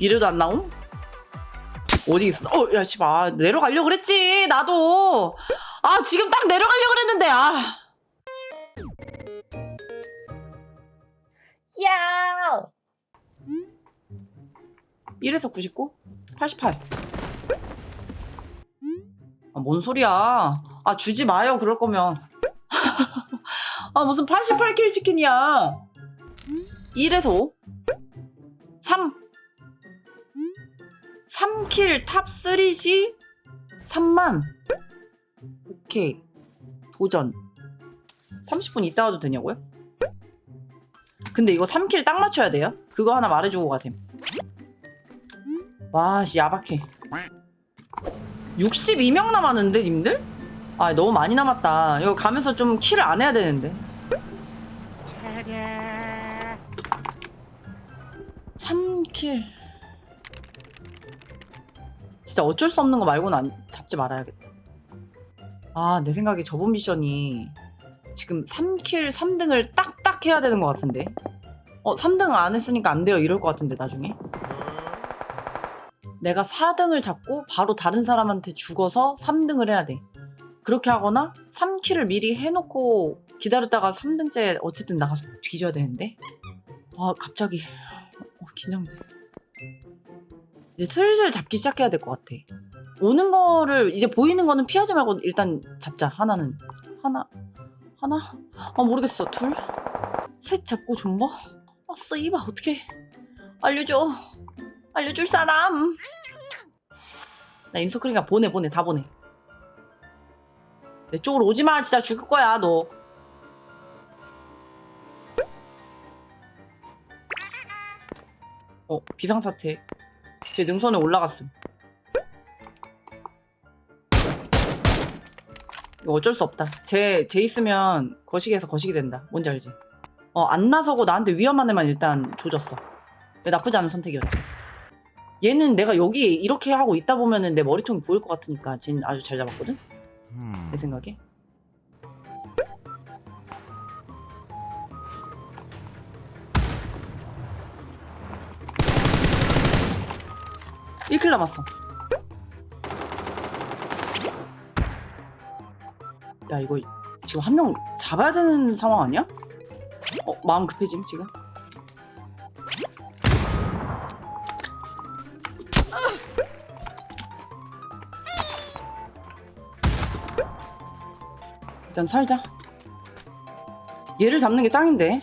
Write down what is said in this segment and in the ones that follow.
이래도 안 나옴? 어디 있어? 어, 야, 씨발. 아, 내려가려고 그랬지. 나도. 아, 지금 딱 내려가려고 그랬는데. 아. 야! 1에서 99? 88. 아, 뭔 소리야. 아, 주지 마요. 그럴 거면. 아, 무슨 88킬 치킨이야. 1에서 5? 3. 3킬 탑 3시 3만. 오케이. 도전. 30분 있다 와도 되냐고요? 근데 이거 3킬 딱 맞춰야 돼요? 그거 하나 말해주고 가셈. 와, 씨, 야박해. 62명 남았는데, 님들? 아, 너무 많이 남았다. 이거 가면서 좀 킬을 안 해야 되는데. 3킬. 진짜 어쩔 수 없는 거 말고는 안, 잡지 말아야겠다. 아, 내 생각에 저번 미션이 지금 3킬 3등을 딱딱 해야 되는 것 같은데. 어, 3등 안 했으니까 안 돼요. 이럴 것 같은데, 나중에. 내가 4등을 잡고 바로 다른 사람한테 죽어서 3등을 해야 돼. 그렇게 하거나 3킬을 미리 해놓고 기다렸다가 3등째 어쨌든 나가서 뒤져야 되는데. 아, 갑자기. 어, 긴장돼. 이제 슬슬 잡기 시작해야 될 것 같아. 오는 거를 이제 보이는 거는 피하지 말고 일단 잡자. 하나는. 하나. 하나? 아, 모르겠어. 둘? 셋 잡고 존버? 아, 쓰이바, 어떡해. 알려줘. 알려줄 사람. 나 인서클이가 보내, 보내, 다 보내. 내 쪽으로 오지 마, 진짜 죽을 거야, 너. 어, 비상사태. 제 능선에 올라갔음. 이거 어쩔 수 없다. 쟤, 쟤 있으면 거시기에서 거시기 된다. 뭔지 알지? 어, 안 나서고 나한테 위험한 애만 일단 조졌어. 나쁘지 않은 선택이었지. 얘는 내가 여기 이렇게 하고 있다 보면은 내 머리통이 보일 것 같으니까 쟤는 아주 잘 잡았거든? 내 생각에. (1킬) 남았어 야 이거 지금 한 명 잡아야 되는 상황 아니야? 어 마음 급해짐 지금 일단 살자. 얘를 잡는 게 짱인데.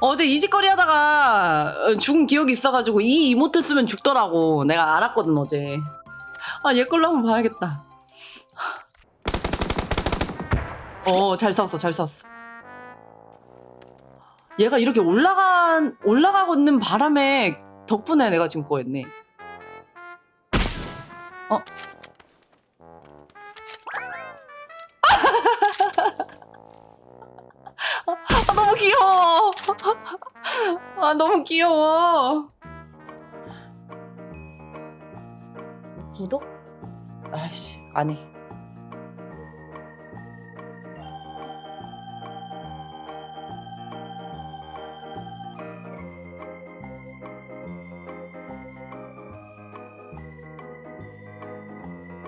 어제 이직거리 하다가 어, 죽은 기억이 있어가지고 이 이모트 쓰면 죽더라고. 내가 알았거든, 어제. 아, 얘 걸로 한번 봐야겠다. 어, 잘 싸웠어, 잘 싸웠어. 얘가 이렇게 올라간, 올라가고 있는 바람에 덕분에 내가 지금 그거 했네. 어? 아, 너무 귀여워. 아, 너무 귀여워. 구독? 아이씨, 안 해.